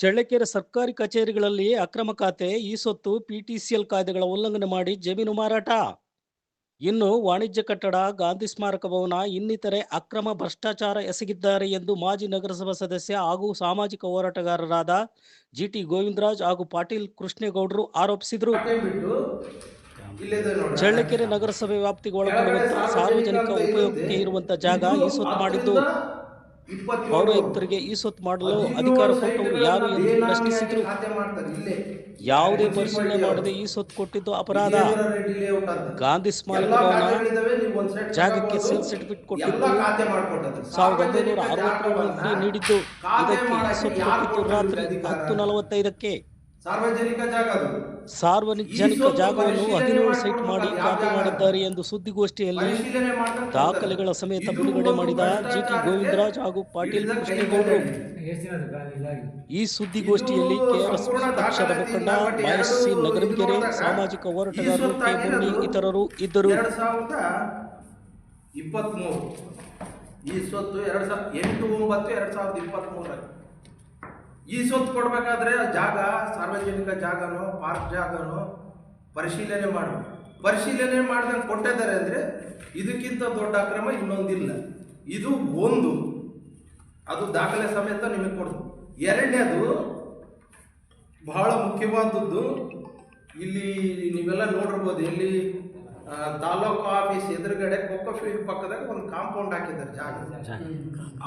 ಚಳ್ಳಕೆರೆ ಸರ್ಕಾರಿ ಕಚೇರಿಗಳಲ್ಲಿ ಅಕ್ರಮ ಖಾತೆ, ಈ ಸೊತ್ತು ಪಿಟಿಸಿಎಲ್ ಕಾಯ್ದೆಗಳ ಉಲ್ಲಂಘನೆ ಮಾಡಿ ಜಮೀನು ಮಾರಾಟ. ಇನ್ನು ವಾಣಿಜ್ಯ ಕಟ್ಟಡ, ಗಾಂಧಿ ಸ್ಮಾರಕ ಭವನ, ಇನ್ನಿತರೆ ಅಕ್ರಮ ಭ್ರಷ್ಟಾಚಾರ ಎಸಗಿದ್ದಾರೆ ಎಂದು ಮಾಜಿ ನಗರಸಭಾ ಸದಸ್ಯ ಹಾಗೂ ಸಾಮಾಜಿಕ ಹೋರಾಟಗಾರರಾದ ಜಿಟಿ ಗೋವಿಂದರಾಜ್ ಹಾಗೂ ಪಾಟೀಲ್ ಕೃಷ್ಣೇಗೌಡರು ಆರೋಪಿಸಿದರು. ಚಳ್ಳಕೆರೆ ನಗರಸಭೆ ವ್ಯಾಪ್ತಿಗೆ ಒಳಪಡುವಂತಹ ಸಾರ್ವಜನಿಕ ಉಪಯೋಗಕ್ಕೆ ಇರುವಂತಹ ಜಾಗ ಈ ಸೊತ್ತು ಮಾಡಿದ್ದು. ಪೌರಾಯುಕ್ತರಿಗೆ ಈ ಸೊತ್ತು ಮಾಡಲು ಅಧಿಕಾರ ಕೊಟ್ಟವರು ಯಾರು ಎಂದು ಪ್ರಶ್ನಿಸಿದ್ರು. ಯಾವುದೇ ಪರಿಶೀಲನೆ ಮಾಡದೆ ಈ ಸೊತ್ತು ಕೊಟ್ಟಿದ್ದು ಅಪರಾಧ. ಗಾಂಧಿ ಸ್ಮಾರಕ ಜಾಗಕ್ಕೆ ಸೀಲ್ ಸರ್ಟಿಫಿಕೇಟ್ ಕೊಟ್ಟಿದ್ದು. ಸಾವಿರದ ಒಂಬೈನೂರ ಸಾರ್ವಜನಿಕ ಅರವತ್ತೇಳರಲ್ಲಿ ನೀಡಿದ್ದು. ಇದಕ್ಕೆ ಈ ಸೊತ್ತು ಕೊಟ್ಟಿದ್ದು ರಾತ್ರಿ ಹತ್ತು ನಲವತ್ತೈದಕ್ಕೆ. ಸಾರ್ವಜನಿಕ ಜಾಗ ಜಾಗವನ್ನು ಹದಿನೇಳು ಸೈಟ್ ಮಾಡಿ ಖಾತೆ ಮಾಡಿದ್ದಾರೆ ಎಂದು ಸುದ್ದಿಗೋಷ್ಠಿಯಲ್ಲಿ ದಾಖಲೆಗಳ ಸಮೇತ ಬಿಡುಗಡೆ ಮಾಡಿದ ಜಿಟಿ ಗೋವಿಂದರಾಜ್ ಹಾಗೂ ಪಾಟೀಲ್ ಕೃಷ್ಣೇಗೌಡರು. ಈ ಸುದ್ದಿಗೋಷ್ಠಿಯಲ್ಲಿ ಕೆಆರ್ಎಸ್ ಪಕ್ಷದ ಮುಖಂಡ ಸಿ ನಗರಗೆರೆ ಸಾಮಾಜಿಕ ಹೋರಾಟಗಾರರು ಕೆ ಮುರಳಿ ಇತರರು ಇದ್ದರು. ಎರಡ್ ಈ ಸ್ವತ್ತು ಎರಡ್ ಸಾವಿರದ ಎಂಟು ಒಂಬತ್ತು ಎರಡ್ ಸಾವಿರದ ಇಪ್ಪತ್ಮೂರರಲ್ಲಿ. ಈ ಸ್ವತ್ತು ಕೊಡಬೇಕಾದ್ರೆ ಜಾಗ ಸಾರ್ವಜನಿಕ ಜಾಗನೋ ಪಾರ್ಕ್ ಜಾಗನೋ ಪರಿಶೀಲನೆ ಮಾಡಬೇಕು. ಪರಿಶೀಲನೆ ಮಾಡ್ದಂಗೆ ಕೊಟ್ಟಿದ್ದಾರೆ ಅಂದ್ರೆ ಇದಕ್ಕಿಂತ ದೊಡ್ಡ ಅಕ್ರಮ ಇನ್ನೊಂದಿಲ್ಲ. ಇದು ಒಂದು. ಅದು ದಾಖಲೆ ಸಮೇತ ನಿಮಗೆ ಕೊಡ್ತು ಎರಡನೇದು ಬಹಳ ಮುಖ್ಯವಾದದ್ದು ಇಲ್ಲಿ ನೀವೆಲ್ಲ ನೋಡಿರ್ಬೋದು ಎಲ್ಲಿ ಆ, ತಾಲೂಕು ಆಫೀಸ್ ಎದುರುಗಡೆ ಕೊಕ್ಕೋ ಫೀಲ್ಡ್ ಪಕ್ಕದಾಗ ಒಂದು ಕಾಂಪೌಂಡ್ ಹಾಕಿದ್ದಾರೆ ಜಾಗ.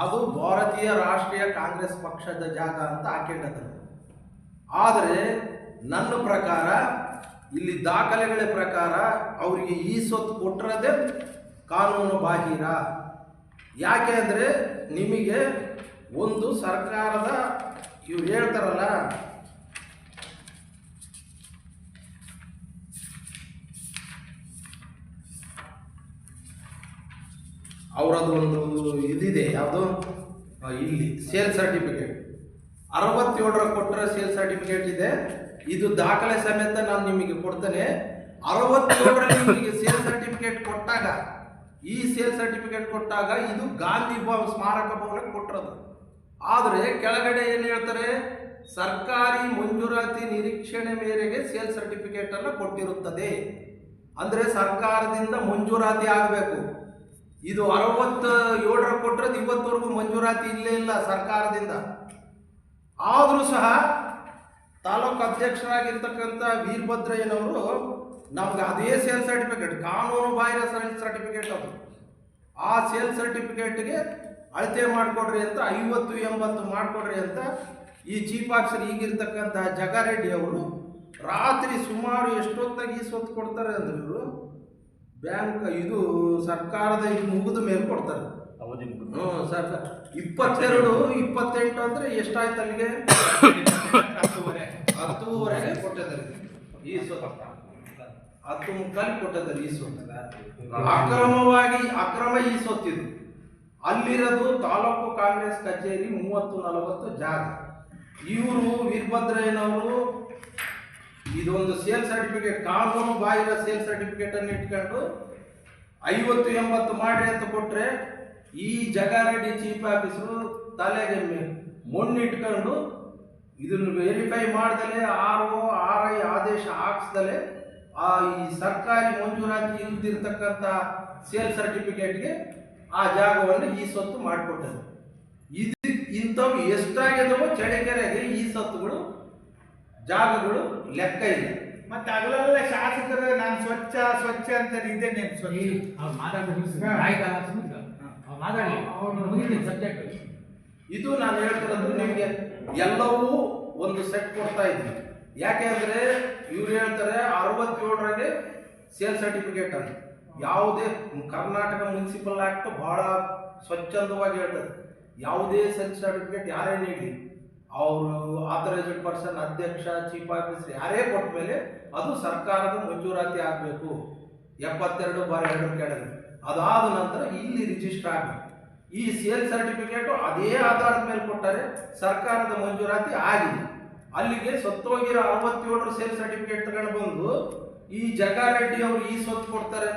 ಅದು ಭಾರತೀಯ ರಾಷ್ಟ್ರೀಯ ಕಾಂಗ್ರೆಸ್ ಪಕ್ಷದ ಜಾಗ ಅಂತ ಹಾಕಿದ್ದಾರೆ. ಆದರೆ ನನ್ನ ಪ್ರಕಾರ ಇಲ್ಲಿ ದಾಖಲೆಗಳ ಪ್ರಕಾರ ಅವರಿಗೆ ಈ ಸೊತ್ತು ಕೊಟ್ಟಿರೋದೇ ಕಾನೂನು ಬಾಹಿರ. ಯಾಕೆ ಅಂದರೆ ನಿಮಗೆ ಒಂದು ಸರ್ಕಾರದ ಇವ್ರು ಹೇಳ್ತಾರಲ್ಲ ಅವರದ್ದು ಒಂದು ಇದಿದೆ, ಯಾವುದು? ಇಲ್ಲಿ ಸೇಲ್ ಸರ್ಟಿಫಿಕೇಟ್ ಅರವತ್ತೇಳರ ಕೊಟ್ಟರೆ ಸೇಲ್ ಸರ್ಟಿಫಿಕೇಟ್ ಇದೆ. ಇದು ದಾಖಲೆ ಸಮೇತ ನಾನು ನಿಮಗೆ ಕೊಡ್ತೇನೆ. ಅರವತ್ತೇಳರಲ್ಲಿ ನಿಮಗೆ ಸೇಲ್ ಸರ್ಟಿಫಿಕೇಟ್ ಕೊಟ್ಟಾಗ, ಈ ಸೇಲ್ ಸರ್ಟಿಫಿಕೇಟ್ ಕೊಟ್ಟಾಗ ಇದು ಗಾಂಧಿ ಭವನ, ಸ್ಮಾರಕ ಭವನಕ್ಕೆ ಕೊಟ್ಟಿರೋದು. ಆದರೆ ಕೆಳಗಡೆ ಏನು ಹೇಳ್ತಾರೆ? ಸರ್ಕಾರಿ ಮಂಜೂರಾತಿ ನಿರೀಕ್ಷಣೆ ಮೇರೆಗೆ ಸೇಲ್ ಸರ್ಟಿಫಿಕೇಟನ್ನು ಕೊಟ್ಟಿರುತ್ತದೆ. ಅಂದರೆ ಸರ್ಕಾರದಿಂದ ಮಂಜೂರಾತಿ ಆಗಬೇಕು. ಇದು ಅರವತ್ತ ಏಳರ ಕೊಟ್ಟರೆ ಇವತ್ತವರೆಗೂ ಮಂಜೂರಾತಿ ಇಲ್ಲೇ ಇಲ್ಲ ಸರ್ಕಾರದಿಂದ. ಆದರೂ ಸಹ ತಾಲೂಕು ಅಧ್ಯಕ್ಷರಾಗಿರ್ತಕ್ಕಂಥ ವೀರಭದ್ರಯ್ಯನವರು ನಮ್ಗೆ ಅದೇ ಸೇಲ್ ಸರ್ಟಿಫಿಕೇಟ್ ಕಾನೂನು ಬಾಹಿರ ಸರ್ಟಿಫಿಕೇಟ್ ಅದು. ಆ ಸೇಲ್ ಸರ್ಟಿಫಿಕೇಟ್ಗೆ ಅಳತೆ ಮಾಡಿಕೊಡ್ರಿ ಅಂತ, ಐವತ್ತು ಎಂಬತ್ತು ಮಾಡಿಕೊಡ್ರಿ ಅಂತ ಈ ಚೀಫ್ ಆಫೀಸರ್ ಈಗಿರ್ತಕ್ಕಂಥ ಜಗಾರೆಡ್ಡಿ ಅವರು ರಾತ್ರಿ ಸುಮಾರು ಎಷ್ಟೊತ್ತಾಗಿ ಈ ಕೊಡ್ತಾರೆ ಅಂದ್ರೆ ಬ್ಯಾಂಕ್ ಇದು ಸರ್ಕಾರದ ಇದು ಮುಗಿದ ಮೇಲೆ ಕೊಡ್ತಾರೆ. ಹ್ಞೂ ಸರ್ ಇಪ್ಪತ್ತೆರಡು ಇಪ್ಪತ್ತೆಂಟು ಅಂದ್ರೆ ಎಷ್ಟಾಯ್ತು ಅಲ್ಲಿಗೆ? ಹತ್ತುವರೆಗೆ ಕೊಟ್ಟಿದ್ದಾರೆ ಈ ಸ್ವತ್ತು ಹತ್ತು ಮುಕ್ಕಾಲಿ ಕೊಟ್ಟಿದ್ದಾರೆ ಈ ಸ್ವತ್ತು ಅಕ್ರಮವಾಗಿ ಅಕ್ರಮ ಈ ಸ್ವತ್ತಿದು ಅಲ್ಲಿರೋದು ತಾಲೂಕು ಕಾಂಗ್ರೆಸ್ ಕಚೇರಿ ಮೂವತ್ತು ನಲವತ್ತು ಜಾಗ. ಇವರು ವೀರಭದ್ರಯ್ಯನವರು ಇದೊಂದು ಸೇಲ್ ಸರ್ಟಿಫಿಕೇಟ್ ಕಾನೂನು ಬಾಹಿರ ಸೇಲ್ ಸರ್ಟಿಫಿಕೇಟ್ ಅನ್ನು ಇಟ್ಕೊಂಡು ಐವತ್ತು ಎಂಬತ್ತು ಮಾಡ್ರಿ ಅಂತ ಕೊಟ್ರೆ ಈ ಜಗಾರೆಡ್ಡಿ ಚೀಫ್ ಆಫೀಸರು ತಲೆಗೆ ಮಣ್ಣಿಟ್ಕೊಂಡು ಇದನ್ನು ವೆರಿಫೈ ಮಾಡ್ದಲೆ ಆರ್ ಒ ಆರ್ ಐ ಆದೇಶ ಹಾಕ್ಸ್ದಲೆ ಆ ಈ ಸರ್ಕಾರಿ ಮಂಜೂರಾತಿ ಇಲ್ದಿರ್ತಕ್ಕಂಥ ಸೇಲ್ ಸರ್ಟಿಫಿಕೇಟ್ಗೆ ಆ ಜಾಗವನ್ನು ಈ ಸ್ವತ್ತು ಮಾಡಿಕೊಟ್ಟರು. ಇದು ಇಂಥವು ಎಷ್ಟಾಗಿದವೋ ಚಳಿಕೆರೆಗೆ ಈ ಸ್ವತ್ತುಗಳು ಜಾಗಗಳು ಲೆಕ್ಕ ಇಲ್ಲ ಮತ್ತೆ ಅಗಲೆಲ್ಲ ಶಾಸಕರು ನಾನು ಸ್ವಚ್ಛ ಸ್ವಚ್ಛ ಅಂತ ಇದೆ ನೀನು ಸ್ವಚ್ಛ. ಅವ್ರು ಮಾತಾಡ್ಬೇಕು ನಾಯಿಗಾಲ ಸುಮ್ನಿರು. ಅವ್ರು ಮಾತಾಡ್ಲಿ. ಅವ್ರು ಮುಗಿಲಿ ಸಬ್ಜೆಕ್ಟ್ ಇದು ನಾನು ಹೇಳ್ತಿರೋದು ನಿಮಗೆ ಎಲ್ಲವೂ ಒಂದು ಸೆಟ್ ಕೊಡ್ತಾ ಇದ್ವಿ ಯಾಕೆ ಅಂದ್ರೆ ಇವ್ರು ಹೇಳ್ತಾರೆ ಅರವತ್ತೇಳರಾಗೆ ಸೇಲ್ ಸರ್ಟಿಫಿಕೇಟ್ ಅಂತ. ಯಾವುದೇ ಕರ್ನಾಟಕ ಮುನ್ಸಿಪಲ್ ಆಕ್ಟ್ ಬಹಳ ಸ್ವಚ್ಛಂದವಾಗಿ ಹೇಳ್ತದೆ. ಯಾವುದೇ ಸೇಲ್ ಸರ್ಟಿಫಿಕೇಟ್ ಯಾರೇ ನೀಡಲಿ ಅವರು ಆಥರೈಸ್ಡ್ ಪರ್ಸನ್ ಅಧ್ಯಕ್ಷ ಚೀಫ್ ಆಫೀಸರ್ ಯಾರೇ ಕೊಟ್ಟ ಮೇಲೆ ಅದು ಸರ್ಕಾರದ ಮಂಜೂರಾತಿ ಆಗಬೇಕು. ಎಪ್ಪತ್ತೆರಡು ಬಾರಿ ಎರಡು ಕೆಳಗೆ ಅದಾದ ನಂತರ ಇಲ್ಲಿ ರಿಜಿಸ್ಟರ್ ಆಗಬೇಕು. ಈ ಸೇಲ್ ಸರ್ಟಿಫಿಕೇಟ್ ಅದೇ ಆಧಾರದ ಮೇಲೆ ಕೊಟ್ಟರೆ ಸರ್ಕಾರದ ಮಂಜೂರಾತಿ ಆಗಿದೆ. ಅಲ್ಲಿಗೆ ಸತ್ತೋಗಿರೋ ಅರವತ್ತೇಳರ ಸೇಲ್ ಸರ್ಟಿಫಿಕೇಟ್ ತಗೊಂಡು ಬಂದು ಈ ಜಗಾರೆಡ್ಡಿ ಅವರು ಈ ಸೊತ್ತು ಕೊಡ್ತಾರೆ